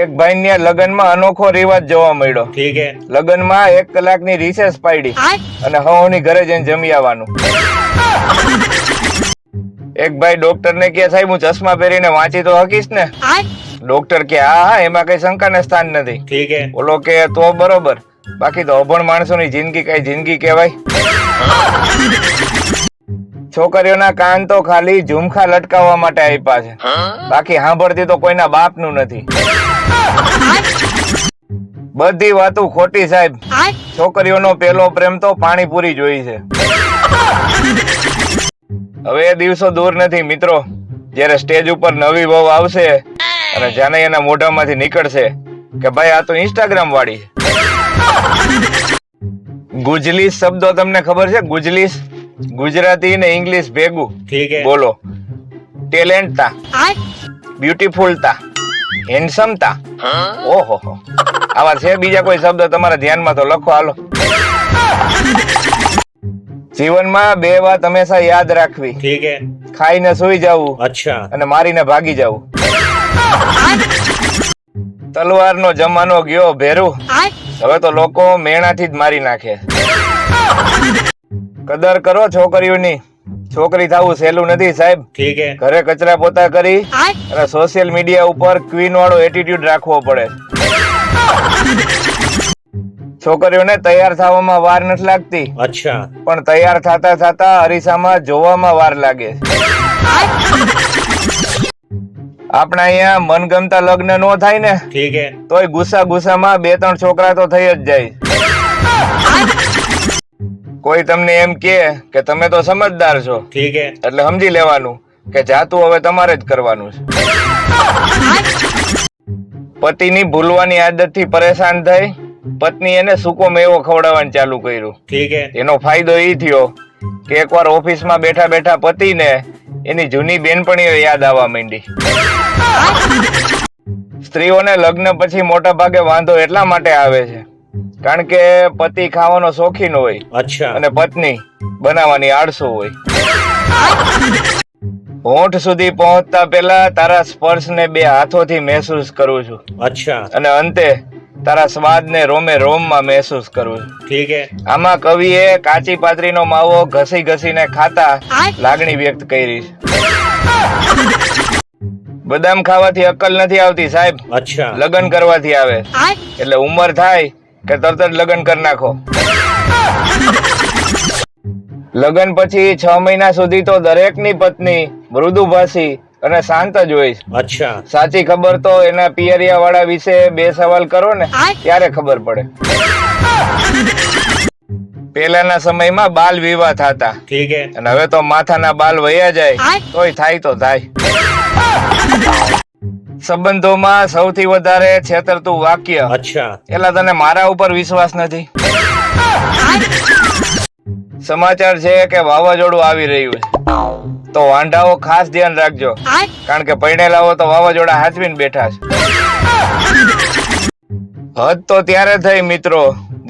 એક ભાઈ ને લગ્નમાં અનોખો રિવાજ જોવા મળ્યો. ઠીક હે. લગ્નમાં એક કલાકની રિસેસ પાડી અને હવની ઘરે જઈને જમી આવવાનું. એક ભાઈ ડોક્ટર ને કે સાહેબ હું ચશ્મા પહેરીને વાંચી તો હકીશ ને? ડોક્ટર કે હા હા એમાં કઈ શંકા ને સ્થાન નથી. ઠીક હે. ઓલો કે તો બરોબર. બાકી તો અભણ માણસોની જિંદગી કઈ જિંદગી કહેવાય? છોકરીઓના કાન તો ખાલી ઝુમખા લટકાવવા માટે આપ્યા છે. બાકી સાંભળતી તો કોઈના બાપનું નથી. બધી વાતો ખોટી સાહેબ. છોકરીઓનો પેલો પ્રેમ તો પાણીપુરી જોઈ છે. હવે એ દિવસો દૂર નથી મિત્રો. જ્યારે સ્ટેજ ઉપર નવી વહુ આવશે અને જાને એના મોઢામાંથી નીકળશે કે ભાઈ આ તો ઇન્સ્ટાગ્રામ વાળી છે. ગુજલીસ શબ્દો તમને ખબર છે? ગુજલીસ ગુજરાતી ને ઇંગ્લિશ ભેગું. ઠીક બોલો. ટેલેન્ટ તા બ્યુટીફુલ ઓહો આવા છે બીજા કોઈ શબ્દ તમારા ધ્યાનમાં તો લખો હાલો. જીવનમાં બે વાત હંમેશા યાદ રાખવી. ઠીક હે. ખાઈને સુઈ જવું અચ્છા. અને મારીને ભાગી જવું. તલવારનો જમાનો ગયો ભેરું. હવે તો લોકો મેણાથી જ મારી નાખે. કદર કરો છોકરીઓની. છોકરી થવું સહેલું નથી સાહેબ. ઠીક હે. ઘરે કચરા પોતા કરી અને સોશિયલ મીડિયા ઉપર ક્વીન વાળો એટીટ્યુડ રાખવો પડે. છોકરીઓને તૈયાર થવામાં વાર નથી લાગતી. અચ્છા. પણ તૈયાર થતા થતા અરીસામાં જોવામાં વાર લાગે. આપણા અહીંયા મનગમતા લગ્ન નો થાય ને. ઠીક હે. તોય ગુસ્સા ગુસ્સામાં બે ત્રણ છોકરા તો થઈ જ જાય. કોઈ તમને એમ કે કે તમે તો સમજદાર છો. ઠીક હે. એટલે સમજી લેવાનું કે જાતું હવે તમારે જ કરવાનું છે. પતિની ભૂલવાની આદતથી પરેશાન થઈ પત્ની એને સૂકો મેવો ખવડાવવાનું ચાલુ કર્યું. ઠીક હે. એનો ફાયદો એ થયો કે એકવાર ઓફિસમાં બેઠા બેઠા પતિને એની જૂની બેનપણીઓ યાદ આવવા માંડી. સ્ત્રીઓને લગ્ન પછી મોટા ભાગે વાંધો એટલા માટે આવે છે કારણ કે પતિ ખાવાનો શોખીન હોય અને પત્ની બનાવવાની આળસો હોય. હોઠ સુધી પહોંચતા પહેલા તારા સ્પર્શને બે હાથોથી મહેસૂસ કરું છું. અચ્છા. અને અંતે તારા સ્વાદને રોમે રોમમાં મહેસૂસ કરું ઠીક છે આમાં કવિએ કાચી પાતરી નો માવો ઘસી ઘસી ને ખાતા લાગણી વ્યક્ત કરી છે. બદામ ખાવાથી અક્કલ નથી આવતી સાહેબ. અચ્છા. લગ્ન કરવાથી આવે. એટલે ઉંમર થાય કે તરત જ લગ્ન કરી નાખો. લગ્ન પછી છ મહિના સુધી તો દરેકની પત્ની મૃદુભાષી અને શાંત જ હોય અચ્છા. સાચી ખબર તો એના પિયરિયા વાળા વિશે બે સવાલ કરો ને ત્યારે ખબર પડે. પેલાના સમયમાં બાલ વિવાહ થતા. અને હવે તો માથાના બાલ વયા જાય. તોય થાય તો થાય. સંબંધોમાં સૌથી વધારે છેતરતું વાક્ય. અચ્છા. એટલે તને મારા ઉપર વિશ્વાસ નથી. સમાચાર છે કે વાવાઝોડું આવી રહ્યું છે. તો વાંઢાઓ ખાસ ધ્યાન રાખજો. કારણ કે પરણેલાઓ તો વાવાઝોડા હાથવીને બેઠા છે. હદ તો ત્યારે થઈ મિત્રો.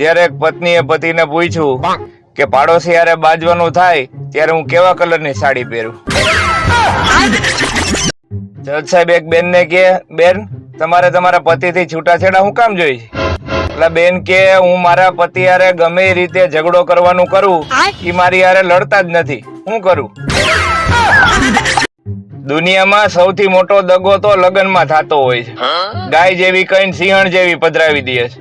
જ્યારે એક પત્નીએ પતિને પૂછ્યું કે પાડોશી યારે બાજવાનું થાય ત્યારે હું કેવા કલરની સાડી પહેરું? જજ સાહેબ એક બેન ને કે બેન તમારે તમારા પતિથી છૂટાછેડા હું કામ જોઈ એટલે બેન કે હું મારા પતિ યારે ગમે એ રીતે ઝઘડો કરવાનું કરું એ મારી યારે લડતા જ નથી. હું કરું? દુનિયામાં સૌથી મોટો દગો તો લગ્નમાં થતો હોય છે. ગાય જેવી કઈ સિંહણ જેવી પધરાવી દે છે.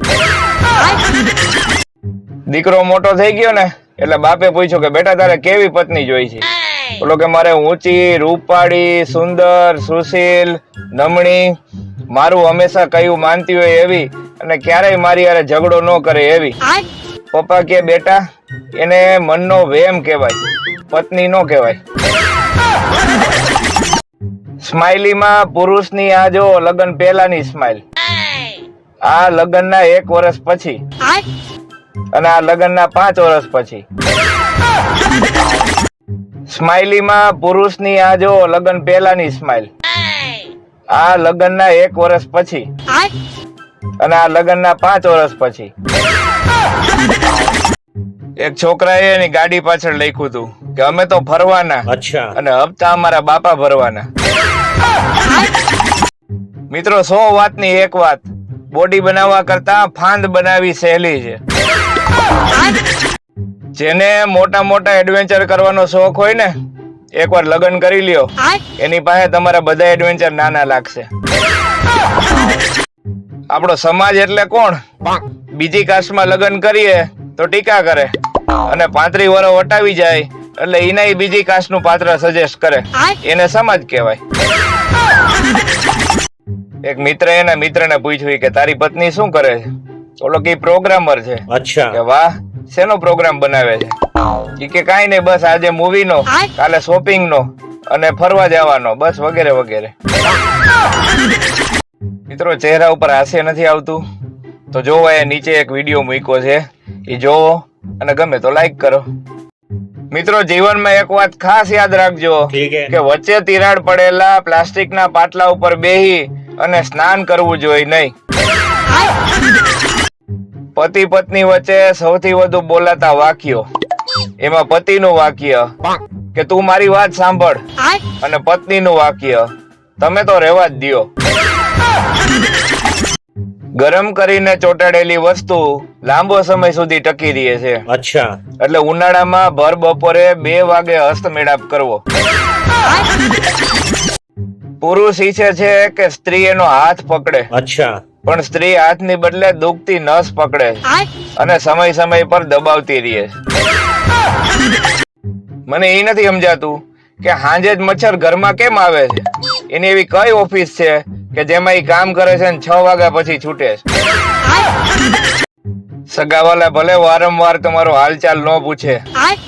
દીકરો મોટો થઈ ગયો ને એટલે બાપે પૂછ્યું કે બેટા તારે કેવી પત્ની જોઈ છે બોલો કે મારે ઊંચી રૂપાળી સુંદર સુશીલ નમણી મારું હંમેશા કયું માનતી હોય એવી અને ક્યારેય મારી યારે ઝઘડો ન કરે એવી. પપ્પા કે બેટા એને મનનો વેમ કહેવાય પત્ની નો કહેવાય. સ્માઇલીમાં પુરુષની આ જો લગ્ન પહેલાની સ્માઇલ આ લગ્નના એક વર્ષ પછી. અને આ લગ્નના પાંચ વર્ષ પછી. સ્માઇલીમાં પુરુષની આ જો લગ્ન પહેલાની સ્માઇલ. આ લગ્નના એક વર્ષ પછી. અને આ લગ્ન ના પાંચ વર્ષ પછી. એક છોકરા એની ગાડી પાછળ લખ્યું હતું કે અમે તો ફરવાના. અને હપ્તા અમારા બાપા ભરવાના. મિત્રો સો વાતની એક વાત. બોડી બનાવવા કરતા ફાંદ બનાવી સહેલી છે. જેને મોટા મોટા એડવેન્ચર કરવાનો શોખ હોય ને એકવાર લગ્ન કરી લ્યો. એની પાસે તમારા બધા એડવેન્ચર નાના લાગશે. આપણો સમાજ એટલે કોણ? બીજી કાસ્ટમાં લગ્ન કરીએ તો ટીકા કરે અને પાંત્રી વરો વટાવી જાય એટલે એને બીજી કાસ્ટનું પાત્ર સજેસ્ટ કરે. એને સમાજ કહેવાય. એક મિત્ર એના મિત્રને પૂછ્યું કે તારી પત્ની શું કરે છે? ઓલો કે પ્રોગ્રામર છે. અચ્છા. કે વાહ શેનો પ્રોગ્રામ બનાવે છે? ઈ કે કાંઈ નહીં બસ આજે મૂવી નો કાલે શોપિંગ નો અને ફરવા જવાનો બસ વગેરે વગેરે. મિત્રો ચહેરા ઉપર હાસ્ય નથી આવતું. તો જોવો એ નીચે એક વીડિયો મૂક્યો છે. એ જોવો અને ગમે તો લાઈક કરો. મિત્રો જીવનમાં એક વાત ખાસ યાદ રાખજો કે વચ્ચે તિરાડ પડેલા પ્લાસ્ટિકના પાટલા ઉપર બેહી અને સ્નાન કરવું જોઈએ નહીં. પતિ પત્ની વચ્ચે સૌથી વધુ બોલાતા વાક્યો. એમાં પતિનું વાક્ય કે તું મારી વાત સાંભળ અને પત્નીનું વાક્ય તમે તો રહેવા જ દો ગરમ કરીને ચોટાડેલી વસ્તુ લાંબો સમય સુધી ટકી રહે છે. અચ્છા. એટલે ઉનાળામાં ભર બપોરે બે વાગે હસ્તમેળાપ કરવો. પુરુષ ઈચ્છે છે કે સ્ત્રી એનો હાથ પકડે. અચ્છા. પણ સ્ત્રી હાથની બદલે દુખતી નસ પકડે અને સમય સમય પર દબાવતી રહે મને એ નથી સમજાતું કે હાંજે જ મચ્છર ઘરમાં કેમ આવે છે? એની એવી કઈ ઓફિસ છે કે જેમાં એ કામ કરે છે ને છ વાગ્યા પછી છૂટે છે? સગાવાલા ભલે વારંવાર તમારો હાલચાલ ન પૂછે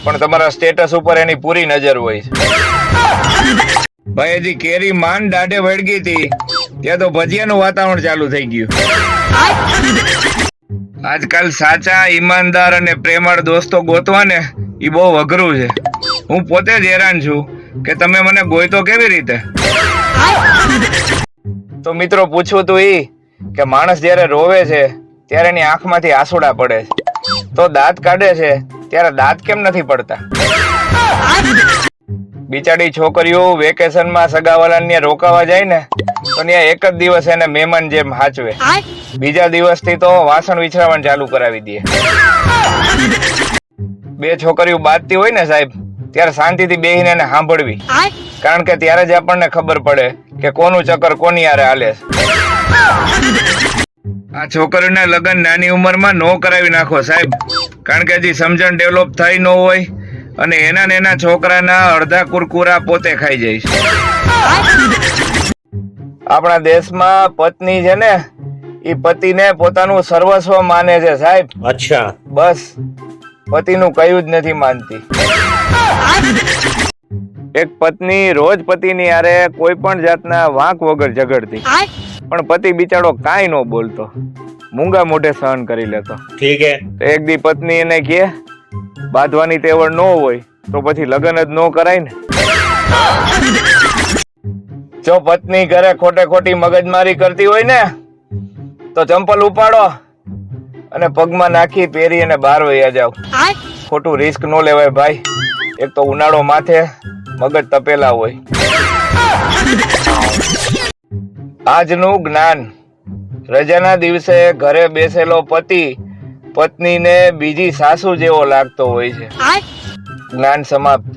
પણ તમારા સ્ટેટસ ઉપર એની પૂરી નજર હોય છે. ભાઈ હજી કેરી માન દાઢે વળગી હતી. ત્યાં તો ભજીયાનું વાતાવરણ ચાલુ થઈ ગયું. આજકાલ સાચા, ઈમાનદાર અને પ્રેમાળ દોસ્તો ગોતવા ને એ બહુ અઘરું છે. હું પોતે જ હેરાન છું કે તમે મને ગોયતો કેવી રીતે? તો મિત્રો પૂછવું તું ઈ કે માણસ જ્યારે રોવે છે, ત્યારે એની આંખમાંથી આંસુડા પડે છે. તો દાંત કાઢે છે, ત્યારે દાંત કેમ નથી પડતા? બિચારી છોકરીઓ વેકેશનમાં સગાવાલાને રોકાવા જાય ને તો ત્યાં એક જ દિવસ એને મહેમાન જેમ હાચવે. બીજા દિવસથી તો વાસણ વિછરાવવાનું ચાલુ કરાવી દે. બે છોકરીઓ બાદતી હોય ને સાહેબ ત્યારે શાંતિથી બેહીને એને સાંભળવી. કારણ કે ત્યારે જ આપણને ખબર પડે કે કોનું ચક્કર કોની હારે હાલે આ છોકરીઓના લગ્ન નાની ઉંમરમાં નો કરાવી નાખો સાહેબ. કારણ કે હજી સમજણ ડેવલપ થઈ ન હોય અને એના ને એના છોકરાના અડધા કુરકુરા પોતે ખાઈ જાય આપણા દેશમાં પત્ની છે ને એ પતિને પોતાનું સર્વસ્વ માને છે સાહેબ. અચ્છા. બસ. પતિનું કયું જ નથી માનતી. એક પત્ની રોજ પતિની આરે કોઈ પણ જાતના વાંક વગર ઝઘડતી. પણ પતિ બિચારો કાંઈ ન બોલતો. મૂંગા મોઢે સહન કરી લેતો. ઠીક હે. એક દી પત્ની એને કહે બાંધવાની તેવડ ન હોય તો પછી લગ્ન જ ન કરાય ને. જો પત્ની ઘરે ખોટે ખોટી મગજમારી કરતી હોય ને તો ચંપલ ઉપાડો અને પગમાં નાખી પહેરી અને બહાર વયા જાવ ખોટું રિસ્ક ન લેવાય ભાઈ. એક તો ઉનાળો માથે મગજ તપેલા હોય. આજનું જ્ઞાન. રજાના દિવસે ઘરે બેસેલો પતિ પત્નીને બીજી સાસુ જેવો લાગતો હોય છે. જ્ઞાન સમાપ્ત.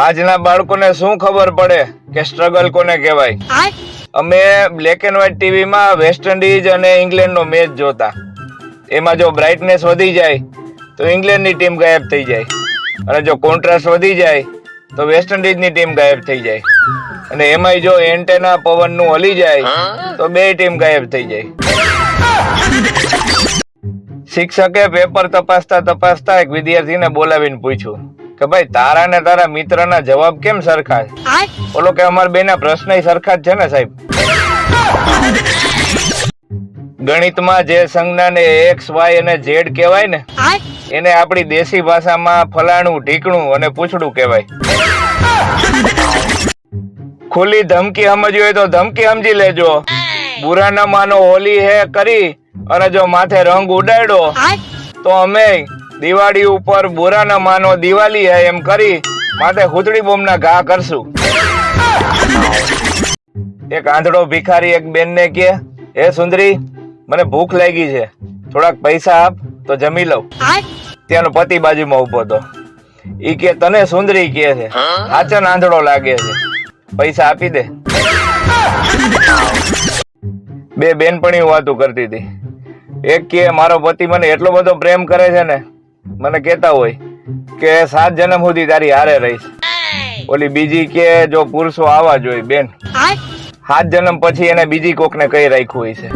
આજના બાળકોને શું ખબર પડે કે સ્ટ્રગલ કોને કહેવાય? અમે બ્લેક એન્ડ વ્હાઈટ ટીવીમાં વેસ્ટ ઇન્ડિઝ અને ઇંગ્લેન્ડનો મેચ જોતા. એમાં જો બ્રાઇટનેસ વધી જાય, તો ઇંગ્લેન્ડની ટીમ ગાયબ થઈ જાય. અને જો કોન્ટ્રાસ્ટ વધી જાય, તો વેસ્ટ ઇન્ડિઝની ટીમ ગાયબ થઈ જાય. અને એમાંય જો એન્ટેના પવનનું હલી જાય, તો બે ટીમ ગાયબ થઈ જાય. શિક્ષકે પેપર તપાસતા તપાસતા એક વિદ્યાર્થીને બોલાવીને પૂછ્યું કે ભાઈ તારા ને તારા મિત્ર ના જવાબ કેમ સરખા છે બોલો કે અમારા બેના પ્રશ્ન સરખા જ છે ને સાહેબ? ગણિતમાં જે સંજ્ઞાને એક્સ વાય અને ઝેડ કહેવાય ને એને આપણી દેશી ભાષામાં ફલાણું ઢીકણું અને પૂછડું કહેવાય. ખુલ્લી ધમકી સમજવી હોય તો ધમકી સમજી લેજો. બુરા ના માનો હોલી હે કરી અને જો માથે રંગ ઉડાડ્યો તો અમે દિવાળી ઉપર બુરા ના માનો દિવાળી હે એમ કરી માથે હુતળી બોમ્બના ઘા કરશું. એક આંધળો ભિખારી એક બેન ને કે એ સુંદરી, મને ભૂખ લાગી છે. થોડાક પૈસા આપ, તો જમી લઉં. ત્યાંનો પતિ બાજુમાં ઊભો હતો. ઈ કે તને સુંદરી કે છે. આચન આંધળો લાગે છે. પૈસા આપી દે. બે બેનપણી વાતું કરતી હતી. એક કે મારો પતિ મને એટલો બધો પ્રેમ કરે છે ને મને કહેતા હોય કે સાત જન્મ સુધી તારી હારે રહીશ. ઓલી બીજી કે જો પુરુષો આવા જોઈએ બેન. સાત જન્મ પછી એને બીજી કોકને કઈ રાખ્યું હોય છે.